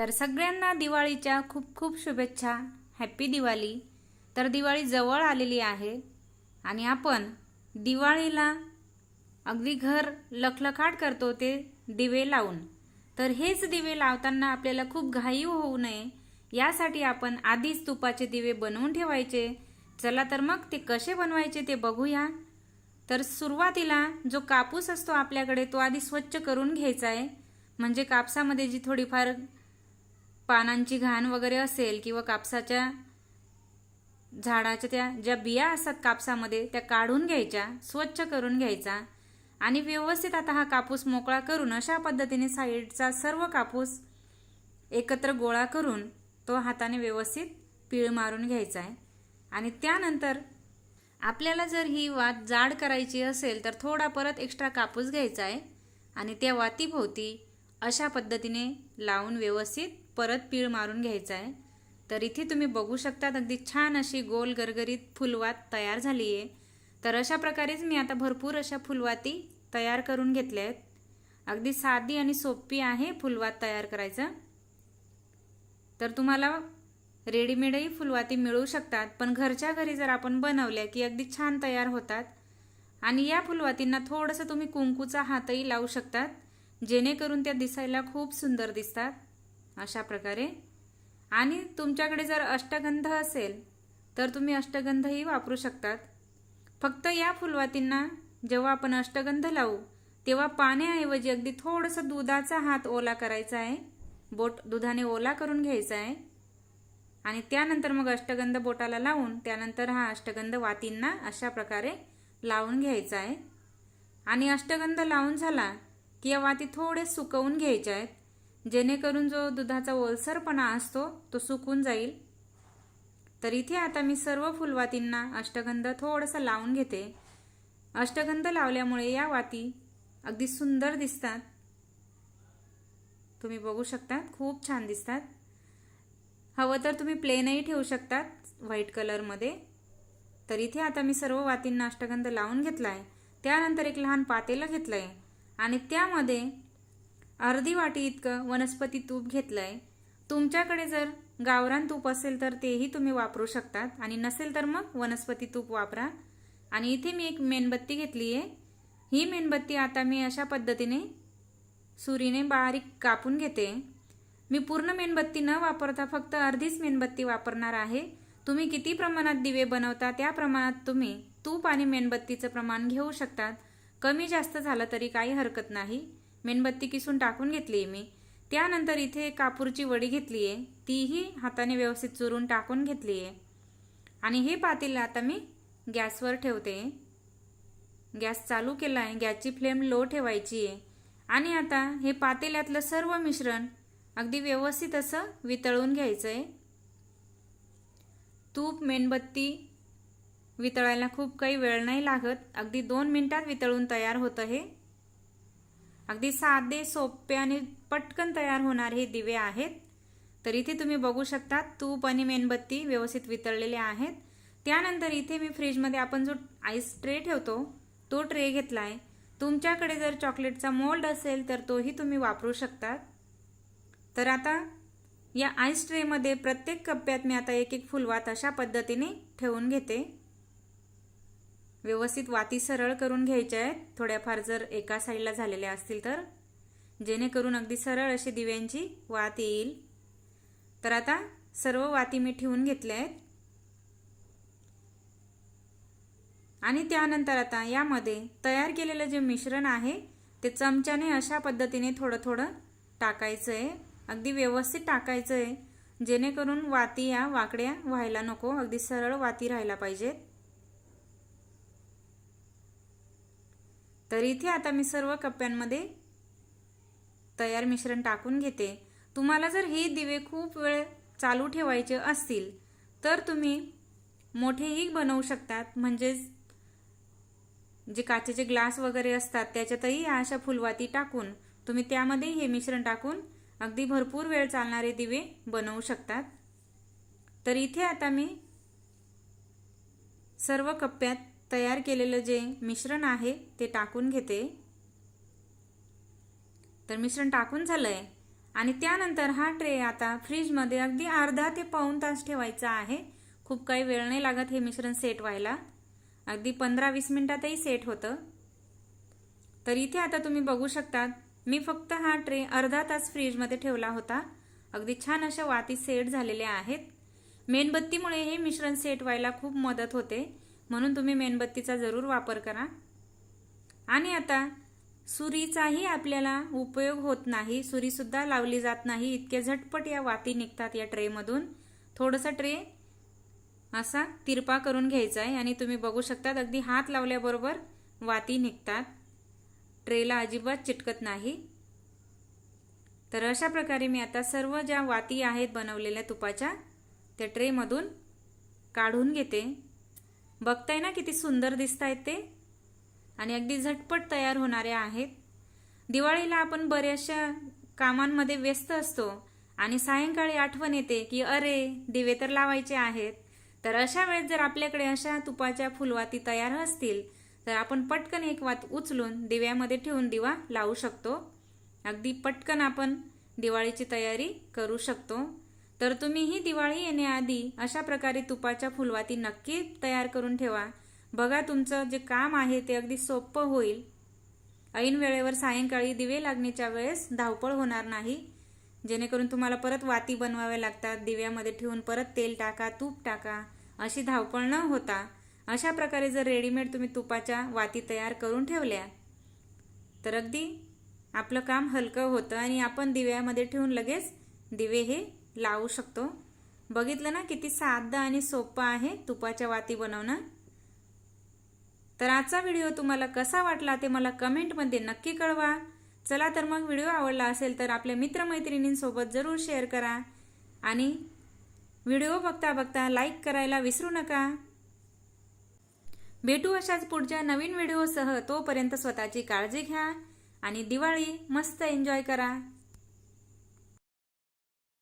तर सगळ्यांना दिवाळीच्या खूप खूप शुभेच्छा. हॅप्पी दिवाळी. तर दिवाळी जवळ आलेली आहे आणि आपण दिवाळीला अगदी घर लखलखाट करतो ते दिवे लावून. तर हेच दिवे लावताना आपल्याला खूप घाई होऊ नये. यासाठी आपण आधीच तुपाचे दिवे बनवून ठेवायचे. चला तर मग ते कसे बनवायचे ते बघूया. तर सुरुवातीला जो कापूस असतो आपल्याकडे तो आधी स्वच्छ करून घ्यायचा आहे. म्हणजे कापसामध्ये जी थोडीफार पानांची घाण वगैरे असेल किंवा कापसाच्या झाडाच्या त्या ज्या बिया असतात कापसामध्ये त्या काढून घ्यायच्या स्वच्छ करून घ्यायचा आणि व्यवस्थित आता हा कापूस मोकळा करून अशा पद्धतीने साईडचा सर्व कापूस एकत्र गोळा करून तो हाताने व्यवस्थित पीळ मारून घ्यायचा आहे. आणि त्यानंतर आपल्याला जर ही वात जाड करायची असेल तर थोडा परत एक्स्ट्रा कापूस घ्यायचा आहे आणि त्या वातीभोवती अशा पद्धतीने लावून व्यवस्थित परत पीळ मारून घ्यायचा आहे तर इथे तुम्ही बघू शकतात अगदी छान अशी गोल गरगरीत फुलवात तयार झाली आहे तर अशा प्रकारेच मी आता भरपूर अशा फुलवाती तयार करून घेतल्या आहेत. अगदी साधी आणि सोपी आहे फुलवात तयार करायचं. तर तुम्हाला रेडीमेडही फुलवाती मिळू शकतात पण घरच्या घरी जर आपण बनवल्या की अगदी छान तयार होतात. आणि या फुलवातींना थोडंसं तुम्ही कुंकूचा हातही लावू शकतात जेणेकरून त्या दिसायला खूप सुंदर दिसतात. अशा प्रकारे. आणि तुमच्याकडे जर अष्टगंध असेल तर तुम्ही अष्टगंधही वापरू शकतात. फक्त या फुलवातींना जेव्हा आपण अष्टगंध लावू तेव्हा पाण्याऐवजी अगदी थोडंसं दुधाचा हात ओला करायचा आहे. बोट दुधाने ओला करून घ्यायचा आहे. आणि त्यानंतर मग अष्टगंध बोटाला लावून त्यानंतर हा अष्टगंध वातींना अशा प्रकारे लावून घ्यायचा आहे. आणि अष्टगंध लावून झाला की या वाती थोडे सुकवून घ्यायच्या आहेत. जेणेकरून जो दुधाचा ओलसरपणा असतो तो सुकून जाईल. तर इथे आता मी सर्व फुलवातींना अष्टगंध थोडंसं लावून घेते. अष्टगंध लावल्यामुळे या वाती अगदी सुंदर दिसतात. तुम्ही बघू शकतात खूप छान दिसतात. हवं तर तुम्ही प्लेनही ठेवू शकतात व्हाईट कलरमध्ये. तर इथे आता मी सर्व वातींना अष्टगंध लावून घेतला आहे त्यानंतर एक लहान पातेलं घेतलं आहे आणि त्यामध्ये अर्धी वाटी इतकं वनस्पती तूप घेतलं आहे तुमच्याकडे जर गावरान तूप असेल तर तेही तुम्ही वापरू शकतात. आणि नसेल तर मग वनस्पती तूप वापरा. आणि इथे मी एक मेणबत्ती घेतली आहे ही मेणबत्ती आता मी अशा पद्धतीने सुरीने बारीक कापून घेते. मी पूर्ण मेणबत्ती न वापरता फक्त अर्धीच मेणबत्ती वापरणार आहे. तुम्ही किती प्रमाणात दिवे बनवता त्या प्रमाणात तुम्ही तूप आणि मेणबत्तीचं प्रमाण घेऊ शकतात. कमी जास्त झालं तरी काही हरकत नाही. मेणबत्ती किसून टाकून घेतली मी. त्यानंतर इथे कापूरची वडी घेतली आहे तीही हाताने व्यवस्थित चुरून टाकून घेतली आहे आणि हे पातेलं आता मी गॅसवर ठेवते. गॅस चालू केला आहे गॅसची फ्लेम लो ठेवायची आहे आणि आता हे पातेल्यातलं सर्व मिश्रण अगदी व्यवस्थित असं वितळून घ्यायचं आहे तूप मेणबत्ती वितळायला खूप काही वेळ नाही लागत. अगदी दोन मिनटात वितळून तयार होतं हे. अगदी साधे सोपे आणि पटकन तयार होणारे हे दिवे आहेत. तर इथे तुम्ही बघू शकता तूप आणि मेणबत्ती व्यवस्थित वितळलेले आहेत. त्यानंतर इथे मी फ्रीजमध्ये आपण जो आईस ट्रे ठेवतो तो ट्रे घेतला आहे तुमच्याकडे जर चॉकलेटचा मोल्ड असेल तर तोही तुम्ही वापरू शकतात. तर आता या आईस ट्रेमध्ये प्रत्येक कप्प्यात मी आता एक एक फुलवात अशा पद्धतीने ठेवून घेते. व्यवस्थित वाती सरळ करून घ्यायच्या आहेत. थोड्याफार जर एका साईडला झालेल्या असतील तर. जेणेकरून अगदी सरळ अशी दिव्यांची वात येईल. तर आता सर्व वाती मी ठेवून घेतल्या आहेत. आणि त्यानंतर आता यामध्ये तयार केलेलं जे मिश्रण आहे ते चमच्याने अशा पद्धतीने थोडं थोडं टाकायचं आहे अगदी व्यवस्थित टाकायचं आहे जेणेकरून वाती या वाकड्या व्हायला नको. अगदी सरळ वाती राहायला पाहिजेत. तर इथे आता मी सर्व कप्प्यांमध्ये तयार मिश्रण टाकून घेते. तुम्हाला जर हे दिवे खूप वेळ चालू ठेवायचे असतील तर तुम्ही मोठेही बनवू शकतात. म्हणजेच जे काचेचे ग्लास वगैरे असतात त्याच्यातही अशा फुलवाती टाकून तुम्ही त्यामध्ये हे मिश्रण टाकून अगदी भरपूर वेळ चालणारे दिवे बनवू शकतात. तर इथे आता मी सर्व कप्प्यात तयार केलेलं जे मिश्रण आहे ते टाकून घेते. तर मिश्रण टाकून झालं आहे आणि त्यानंतर हा ट्रे आता फ्रीजमध्ये अगदी अर्धा ते पाऊण तास ठेवायचा आहे. खूप काही वेळ नाही लागत हे मिश्रण सेट व्हायला. अगदी पंधरा वीस मिनिटातही सेट होतं. तर इथे आता तुम्ही बघू शकतात मी फक्त हा ट्रे अर्धा तास फ्रीजमध्ये ठेवला होता. अगदी छान अशा वाती सेट झालेल्या आहेत. मेणबत्तीमुळे हे मिश्रण सेट व्हायला खूप मदत होते. म्हणून तुम्ही मेणबत्तीचा जरूर वापर करा. आणि आता सुरीचाही आपल्याला उपयोग होत नाही सुरीसुद्धा लावली जात नाही इतके झटपट या वाती निघतात या ट्रेमधून. थोडंसं ट्रे असा तिरपा करून घ्यायचा आहे आणि तुम्ही बघू शकतात अगदी हात लावल्याबरोबर वाती निघतात. ट्रेला अजिबात चिटकत नाही. तर अशा प्रकारे मी आता सर्व ज्या वाती आहेत बनवलेल्या तुपाच्या त्या ट्रेमधून काढून घेते. बघताय ना किती सुंदर दिसत आहेत ते? आणि अगदी झटपट तयार होणाऱ्या आहेत. दिवाळीला आपण बऱ्याचशा कामांमध्ये व्यस्त असतो आणि सायंकाळी आठवण येते की अरे दिवे तर लावायचे आहेत. तर अशा वेळेस जर आपल्याकडे अशा तुपाच्या फुलवाती तयार असतील तर आपण पटकन एक वात उचलून दिव्यामध्ये ठेवून दिवा लावू शकतो. अगदी पटकन आपण दिवाळीची तयारी करू शकतो. तर तुम्हीही दिवाळी येण्याआधी अशा प्रकारे तुपाच्या फुलवाती नक्की तयार करून ठेवा. बघा तुमचं जे काम आहे ते अगदी सोपं होईल. ऐन वेळेवर सायंकाळी दिवे लागण्याच्या वेळेस धावपळ होणार नाही. जेणेकरून तुम्हाला परत वाती बनवाव्या लागतात. दिव्यामध्ये ठेवून परत तेल टाका तूप टाका अशी धावपळ न होता अशा प्रकारे जर रेडीमेड तुम्ही तुपाच्या वाती तयार करून ठेवल्या तर अगदी आपलं काम हलकं होतं आणि आपण दिव्यामध्ये ठेवून लगेच दिवे हे लावू शकतो. बघितलं ना किती साधं आणि सोपं आहे तुपाच्या वाती बनवणं? तर आजचा व्हिडिओ तुम्हाला कसा वाटला ते मला कमेंटमध्ये नक्की कळवा. चला तर मग व्हिडिओ आवडला असेल तर आपल्या मित्रमैत्रिणींसोबत जरूर शेअर करा. आणि व्हिडिओ बघता बघता लाईक करायला विसरू नका. भेटू अशाच पुढच्या नवीन व्हिडिओसह तोपर्यंत स्वतःची काळजी घ्या आणि दिवाळी मस्त एन्जॉय करा.